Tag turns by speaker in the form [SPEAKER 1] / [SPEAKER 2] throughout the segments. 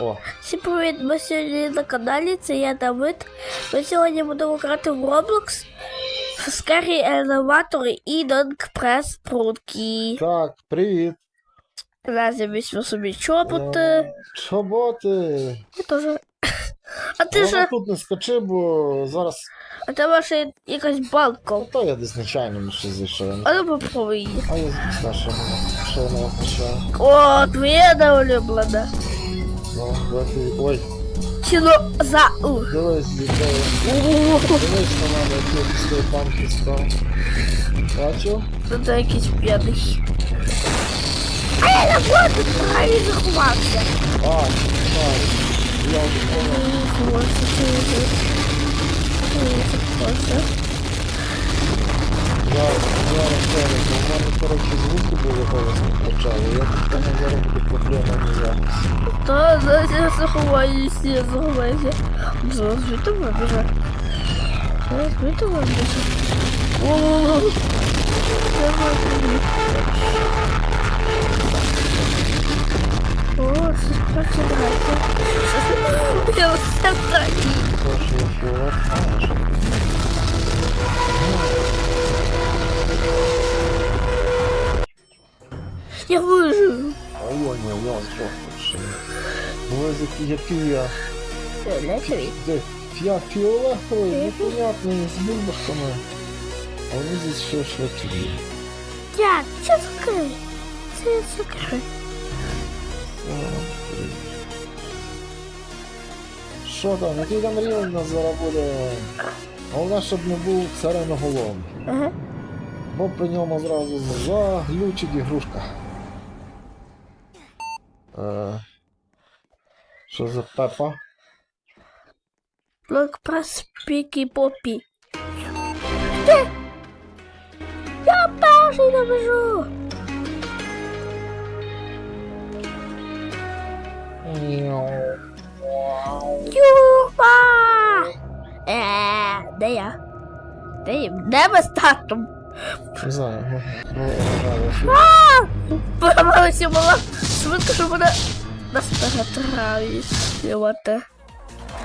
[SPEAKER 1] О,
[SPEAKER 2] Всім привіт, ми сьогодні на каналі, це я Давид. Ми сьогодні будемо грати в Roblox, Скарі елеватори і Донкпрес прутки.
[SPEAKER 1] так, привіт.
[SPEAKER 2] Зараз я візьму собі чоботи.
[SPEAKER 1] Е, Чоботи.
[SPEAKER 2] Я теж. А ти ж,
[SPEAKER 1] тут не скочи, бо зараз.
[SPEAKER 2] а тебе ще якась банка.
[SPEAKER 1] Ну то я десь нечайно ще зайшов.
[SPEAKER 2] А ну попробуй її.
[SPEAKER 1] А я знаю, що я не.
[SPEAKER 2] О, твоя неулюблена.
[SPEAKER 1] Ну. Ой,
[SPEAKER 2] Ціно за у.
[SPEAKER 1] дивись, дивись. Дивись на мене, як я після банки став. Бачив?
[SPEAKER 2] Ну це якийсь п'яний. А я на воду правильно заховався.
[SPEAKER 1] А, так. Я вже понял. Зараз, зараз, зараз. У мене, коротше, звуки були голосно почали. Я тут там зараз буде проблема не
[SPEAKER 2] заховаюся, я заховаюся. Зараз звідти вибіже. Зараз звідти вибіже. О, О, це справді нравиться. Я все втратив.
[SPEAKER 1] Прошу, я фіолет. А, що?
[SPEAKER 2] Я виживу.
[SPEAKER 1] Я. Я фіолетовий, непонятний, з бульбашками. А вони здесь ще швидкі.
[SPEAKER 2] Дядь, це закрий. Це закрий.
[SPEAKER 1] Що там, який там рівень у нас зараз буде? Головне, щоб не був сиреноголовний.
[SPEAKER 2] Ага.
[SPEAKER 1] Бо при ньому зразу заглючить ігрушка. Е, що за пепа?
[SPEAKER 2] Лук прес пікі попі. Ти! Я перший добежу! Юба! Е, де я? Де я? Де ми з татом?
[SPEAKER 1] Не знаю, ну, ну,
[SPEAKER 2] А! Поламалася була швидко, щоб вона нас перетравити.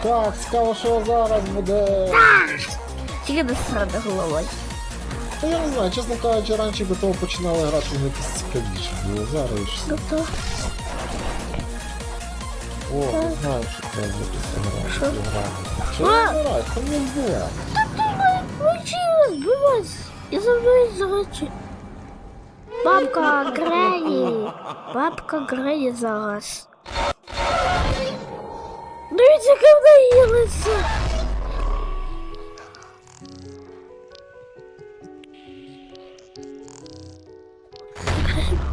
[SPEAKER 1] Так, цікаво, що зараз буде.
[SPEAKER 2] Тільки не срада головою.
[SPEAKER 1] Та я не знаю, чесно кажучи, раніше до того починали грати вони якісь цікавіше. Було зараз щось.
[SPEAKER 2] Тобто,
[SPEAKER 1] О, не знаю, що треба буде
[SPEAKER 2] Що?
[SPEAKER 1] грати. Що
[SPEAKER 2] А!
[SPEAKER 1] я граю? Там не вбиває.
[SPEAKER 2] Вичила, збивайся. Я забув за речі. Бабка Грені. Бабка Грені зараз. Дивіться, як наїлися.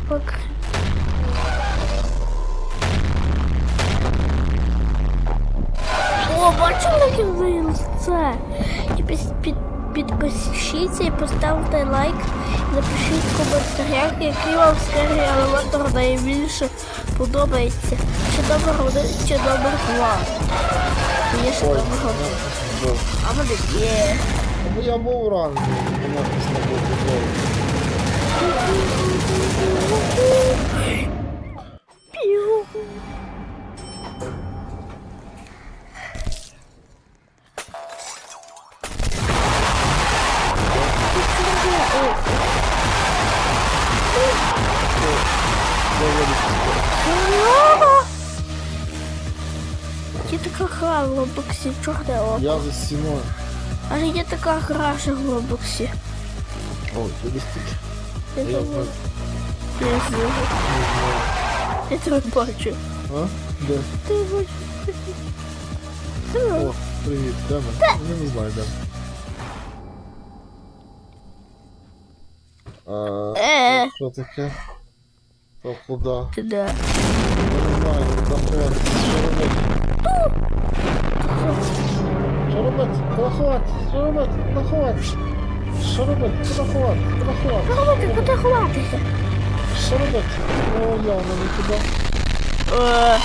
[SPEAKER 2] Бабка Грені. О, бачили, як він заїлися? І під, під, підпишіться і поставте лайк. Напишіть в коментарях, який вам скарі елеватор найбільше подобається. Чи номер один, чи номер два. Є ще номер один.
[SPEAKER 1] ну,
[SPEAKER 2] А мене є.
[SPEAKER 1] Або я був ранний, якось не було
[SPEAKER 2] Є така гра в Роблоксі, чорне око.
[SPEAKER 1] Я за стіною.
[SPEAKER 2] Але є така гра ще в Роблоксі.
[SPEAKER 1] Ой, ти десь тут.
[SPEAKER 2] Я
[SPEAKER 1] Я
[SPEAKER 2] думаю,
[SPEAKER 1] знаю.
[SPEAKER 2] не знаю.
[SPEAKER 1] Не знаю.
[SPEAKER 2] Я тебе бачу.
[SPEAKER 1] А? Де?
[SPEAKER 2] Ти бачиш.
[SPEAKER 1] О, привіт, де ми? Ну, не знаю, де. А,
[SPEAKER 2] Е.
[SPEAKER 1] що таке? То куди?
[SPEAKER 2] Ти де?
[SPEAKER 1] Я не знаю, там треба що робити. Що робити? Куди ховати? Що робити? Куди ховати? Що робити? Куди ховати? Куди ховати?
[SPEAKER 2] Ховати, куди ховатися?
[SPEAKER 1] Що робити? О, явно не туди.
[SPEAKER 2] Е,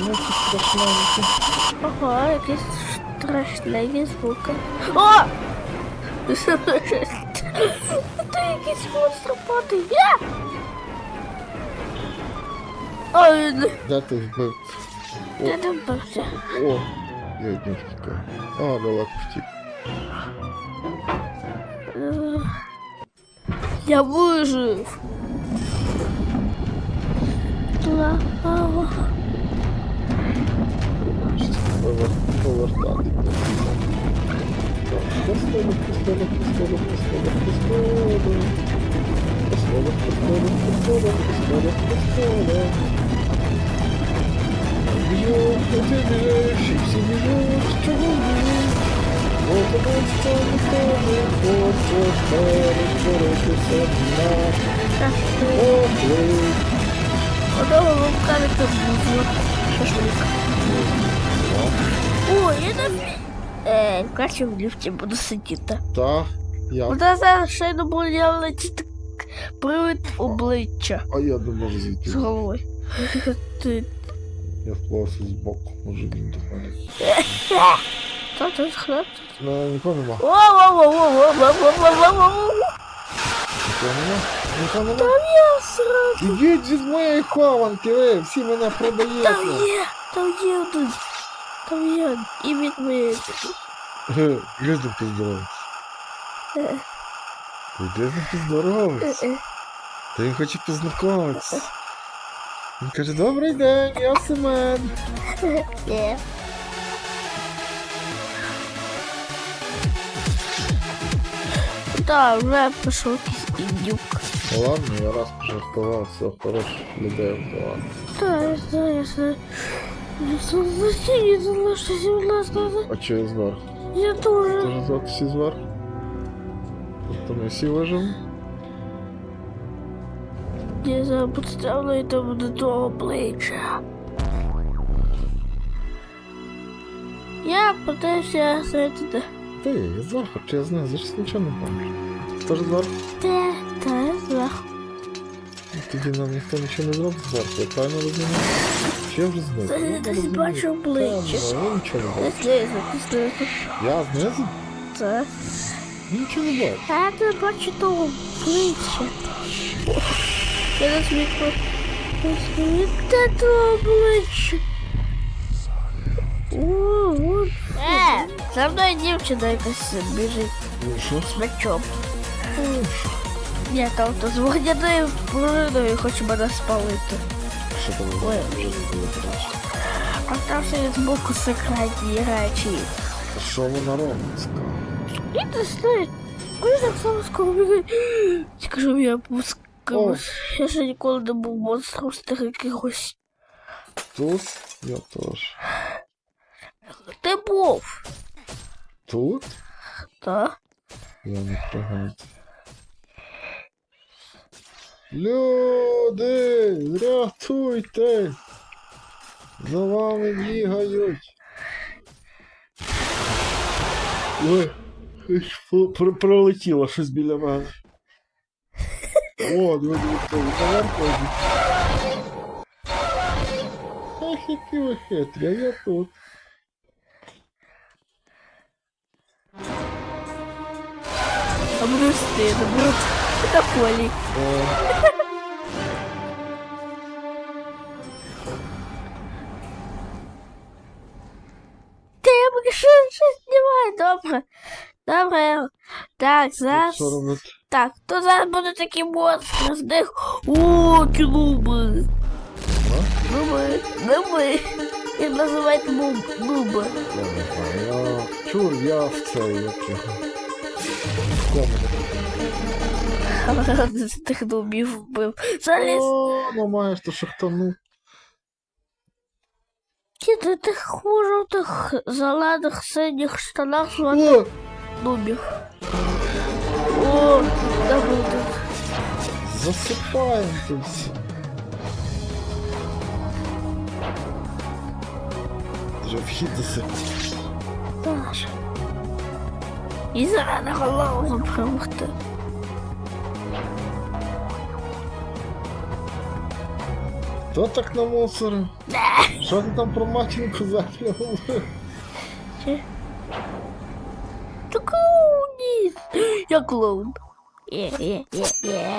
[SPEAKER 1] Ну, тут страшненько.
[SPEAKER 2] Ага, якісь страшні звуки. О! Ти якийсь монстр падає. Є! А він
[SPEAKER 1] Де ти вбив?
[SPEAKER 2] не добився.
[SPEAKER 1] О, я від нього втікаю. А, далеко втік.
[SPEAKER 2] Е, Я вижив. Ла- ла-
[SPEAKER 1] Повер... Повертати. Так, Пістолет, пістолет, пістолет, пістолет, пістолет. Пістолет, пістолет, пістолет, пістолет, пістолет. Біжу, ти біжиш, і всі біжуть, чого біжуть? Бо тому що ніхто не хоче перетворитися на оплик.
[SPEAKER 2] Одного вовкарика був шашлик. О, я на Е, краще в ліфті буду сидіти.
[SPEAKER 1] Та, я,
[SPEAKER 2] Буде зараз ще не буде летіти привид обличчя
[SPEAKER 1] а я не можу зійти.
[SPEAKER 2] з головою. Ти
[SPEAKER 1] Я вклався з боку, може він до мене.
[SPEAKER 2] та тут хлеб.
[SPEAKER 1] Ну, нікого нема.
[SPEAKER 2] Воу-воу-воу-воу-воу-воу-воу-воу.
[SPEAKER 1] Нікого нема? Нікого нема?
[SPEAKER 2] Там я сразу.
[SPEAKER 1] Ідіть від моєї хованки, ви всі мене
[SPEAKER 2] Там
[SPEAKER 1] продаєте.
[SPEAKER 2] є, там є один. Там є і від мене.
[SPEAKER 1] Ге, Гризно ти здоровий.
[SPEAKER 2] Е,
[SPEAKER 1] Гризно ти здоровий.
[SPEAKER 2] е, е.
[SPEAKER 1] Та він хоче познайомитися. Він каже, добрий день, я Семен.
[SPEAKER 2] Є. Так, вже пішов якийсь індюк.
[SPEAKER 1] Ну ладно, я раз пожартував, все, хорош, людей вдала.
[SPEAKER 2] Так, я знаю, я знаю. Я согласен, залишився 17
[SPEAKER 1] А чого я зверху?
[SPEAKER 2] Я
[SPEAKER 1] Ти
[SPEAKER 2] тоже.
[SPEAKER 1] ж звати всі зверху? Тобто ми всі вижили?
[SPEAKER 2] Я зараз підставлю і там буде до обличчя. Я питаюся сидіти.
[SPEAKER 1] Ти, я зверху, чи я знаю, за щось нічого не пам'ятаю. Ти теж зверху?
[SPEAKER 2] Те, те, зверху.
[SPEAKER 1] Ну, Тоді нам ніхто нічого не зробить зверху, я правильно розумію? Чи я вже знаю?
[SPEAKER 2] Та я не бачу обличчя.
[SPEAKER 1] Я нічого не
[SPEAKER 2] Я
[SPEAKER 1] бачу.
[SPEAKER 2] знизу, знизу.
[SPEAKER 1] Я знизу?
[SPEAKER 2] Це.
[SPEAKER 1] Нічого не бачу.
[SPEAKER 2] А я не бачу того обличчя. Я не зміг Де того обличчя? О, от. Е, за мною дівчина якась біжить
[SPEAKER 1] Ну що?
[SPEAKER 2] з мечом. Ні, там то з вогняною пружиною хоче мене спалити.
[SPEAKER 1] Що там
[SPEAKER 2] Ой.
[SPEAKER 1] вже було коротше?
[SPEAKER 2] А там ще є збоку секретні речі.
[SPEAKER 1] Та Що вона робить? Скажи?
[SPEAKER 2] І ти знаєш, коли так само скоро бігає. Скажу, я пускав. Я ще ніколи не був монстром з тих якихось.
[SPEAKER 1] Тут? Я теж.
[SPEAKER 2] Ти був,
[SPEAKER 1] Тут?
[SPEAKER 2] так?
[SPEAKER 1] Я не пригадую. Люди, рятуйте! За вами бігають. Ой, пр- пр- пролетіло щось біля мене. О, наверху. Ах, які ви хитрі, а я тут.
[SPEAKER 2] А буду стидно, брат. На полі.
[SPEAKER 1] О,
[SPEAKER 2] Ти я поки що щось знімаю, добре. Добре. Так, зараз.
[SPEAKER 1] що робити?
[SPEAKER 2] Так, то зараз буде такі монстри з них. О, кілуби. Нуби, нуби. Їх називають муб, нуби.
[SPEAKER 1] Я не знаю, я чур, я в цей, як його. Кому?
[SPEAKER 2] Ха-ха, тих дубів вбив. Заліз.
[SPEAKER 1] О, ну маєш то шахтану.
[SPEAKER 2] Діти, ти хуже в тих зелених синіх штанах звати дубів. О, де буде?
[SPEAKER 1] Засипаємо тут. Вже вхід засипаємо.
[SPEAKER 2] Так. І зеленого лаву запхав.
[SPEAKER 1] Хто так намусорив? Що ти там про матінку заплюнув?
[SPEAKER 2] Та клоуні! Я клоун. Є-є-є-є.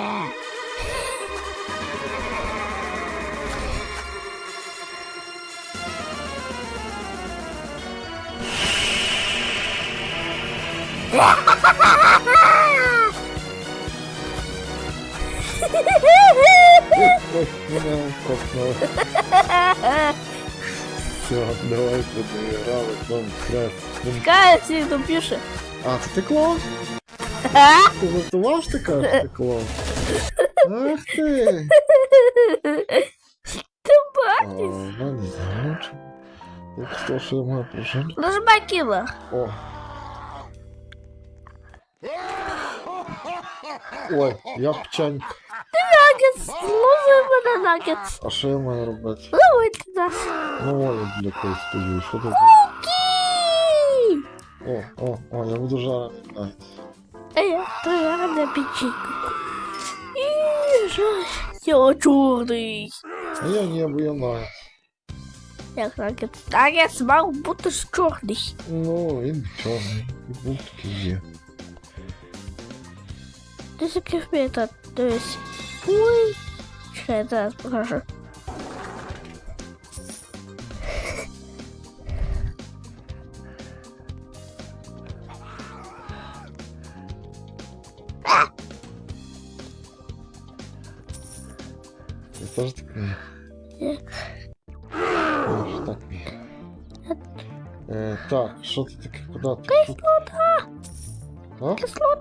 [SPEAKER 2] Ha ha
[SPEAKER 1] ha ha ha! Все, давайте доіграли, там стрес.
[SPEAKER 2] Чекай, всі хто пише.
[SPEAKER 1] А, це ти клоун? Ти готував, ти кажеш, ти клоун? Ах ти!
[SPEAKER 2] Ти
[SPEAKER 1] А,
[SPEAKER 2] бачиш?
[SPEAKER 1] ну не знаю, чи... Так що, що я маю прожити?
[SPEAKER 2] Нажимай кілер.
[SPEAKER 1] О. Ой, я печень.
[SPEAKER 2] Нагетс, лови мене нагетс.
[SPEAKER 1] А що я маю робити?
[SPEAKER 2] Ловити нас.
[SPEAKER 1] Ну, ой, для кого стою, що тут?
[SPEAKER 2] Кі!
[SPEAKER 1] О, о, о, я буду жарений навіть.
[SPEAKER 2] А я то я на печеньку. І жаль. Я чорний.
[SPEAKER 1] А я не, бо я навіть.
[SPEAKER 2] Як нагетс. Нагетс мав бути ж чорний.
[SPEAKER 1] Ну, він чорний. І бутки є.
[SPEAKER 2] Ти такий метод, дивись. Ой. Чекай, зараз покажу.
[SPEAKER 1] Я теж так вмію.
[SPEAKER 2] Ні.
[SPEAKER 1] Я ж так вмію. Е, так, що ти таке, куди ти?
[SPEAKER 2] Кислота!
[SPEAKER 1] А?
[SPEAKER 2] Кислота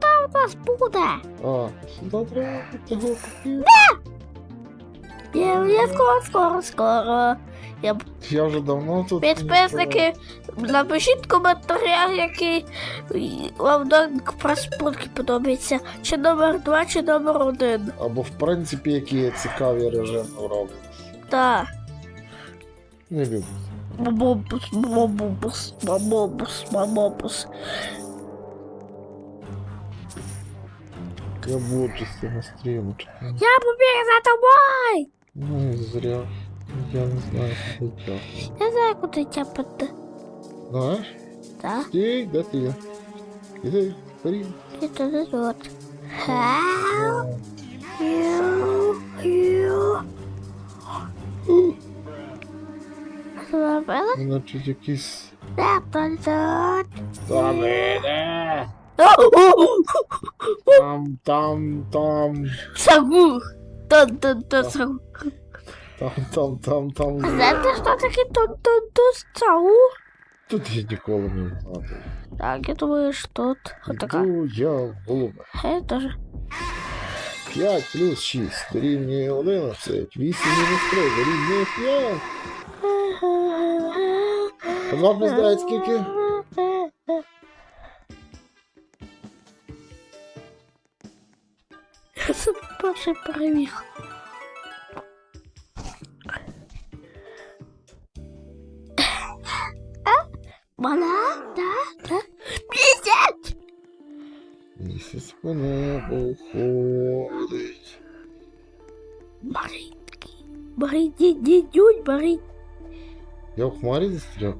[SPEAKER 2] Нас буде.
[SPEAKER 1] А, сюди треба того купити.
[SPEAKER 2] Я, я скоро, скоро, скоро. Я
[SPEAKER 1] Я вже давно тут.
[SPEAKER 2] Підписники, напишіть коментарі, який вам данк проспорки подобається. Чи номер 2, чи номер 1.
[SPEAKER 1] Або в принципі, які цікаві режими роблять.
[SPEAKER 2] Так.
[SPEAKER 1] Не люблю.
[SPEAKER 2] Бабобус, бабобус, бабобус, бабобус.
[SPEAKER 1] Я буду з цього стріму. чекай.
[SPEAKER 2] Я побіг за тобою!
[SPEAKER 1] Ну і зря. Я не знаю, куди тягнути.
[SPEAKER 2] Я знаю, куди тяпати.
[SPEAKER 1] Знаєш?
[SPEAKER 2] Так,
[SPEAKER 1] Стій, де ти є? Іди, вперед.
[SPEAKER 2] і туди тут. Хау, ю, ю. Зробила?
[SPEAKER 1] Значить якийсь.
[SPEAKER 2] Так, тут, тут.
[SPEAKER 1] Там іде! Там, там, там.
[SPEAKER 2] Сагу. Тон, тон, тон, сагу.
[SPEAKER 1] Там, там, там, там.
[SPEAKER 2] Знаєте, що таке тон, тон, тон, сагу?
[SPEAKER 1] Тут я ніколи не знаю.
[SPEAKER 2] Так, я думаю, що тут. Отака.
[SPEAKER 1] Іду я в голубе.
[SPEAKER 2] Я тоже.
[SPEAKER 1] 5 плюс 6 дорівнює 11. 8 мінус 3 дорівнює 5. А 2 плюс 9 скільки?
[SPEAKER 2] перший переміг. А? Мала? Да? Да? Місяць!
[SPEAKER 1] Місяць по небу ходить.
[SPEAKER 2] Маринки. Марині, дідюнь, Марин.
[SPEAKER 1] Я в хмарі застряг.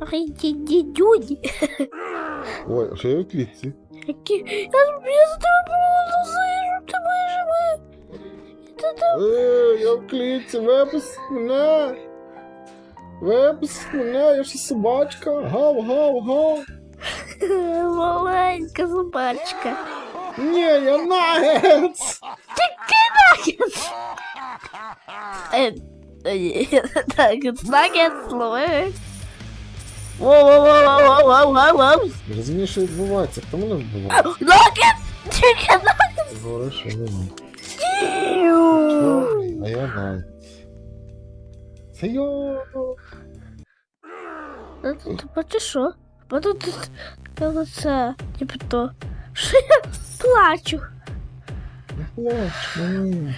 [SPEAKER 2] Марині, дідюнь.
[SPEAKER 1] Ой, а що я в клітці?
[SPEAKER 2] Які... Я ж я Ти там...
[SPEAKER 1] Е, я в клітці, випуск мене. Випуск мене, я ж собачка. Гав, гав, гав.
[SPEAKER 2] Маленька собачка.
[SPEAKER 1] Ні, я нагетс.
[SPEAKER 2] Е, е, ні, Так, нагет слови. Воу-воу-воу-воу-воу-воу.
[SPEAKER 1] Не розумієш, що відбувається, хто мене вбиває?
[SPEAKER 2] Нагет! Чекай, нагет!
[SPEAKER 1] Ти говориш, що не ні. Чорний, а я навіть. Це
[SPEAKER 2] бачиш що? Бо тут лице, типу то. Що я плачу?
[SPEAKER 1] Не плач, ні.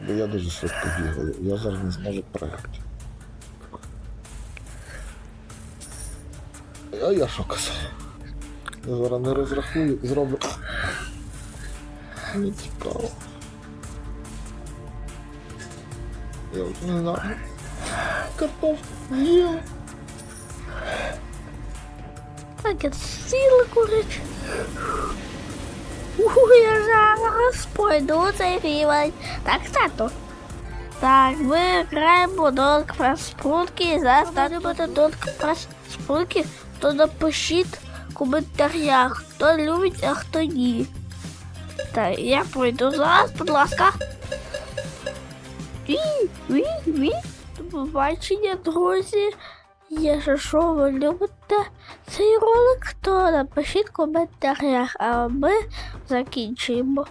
[SPEAKER 1] Бо я дуже швидко бігаю, я зараз не зможу пригати. А я що казав? Я зараз не розрахую зроблю. Не цікаво. Я от не знаю. Картошку їв.
[SPEAKER 2] Так, я сіла курить. Уху, я зараз пойду цей рівень. Так, тату. Так, ми граємо донк про спрутки. Зараз буде донк про спрутки. То напишіть в коментарях, хто любить, а хто ні. Так, я пройду зараз, будь ласка. Ві, ві. До побачення, друзі. Якщо що ви любите цей ролик, то напишіть в коментарях, а ми закінчуємо.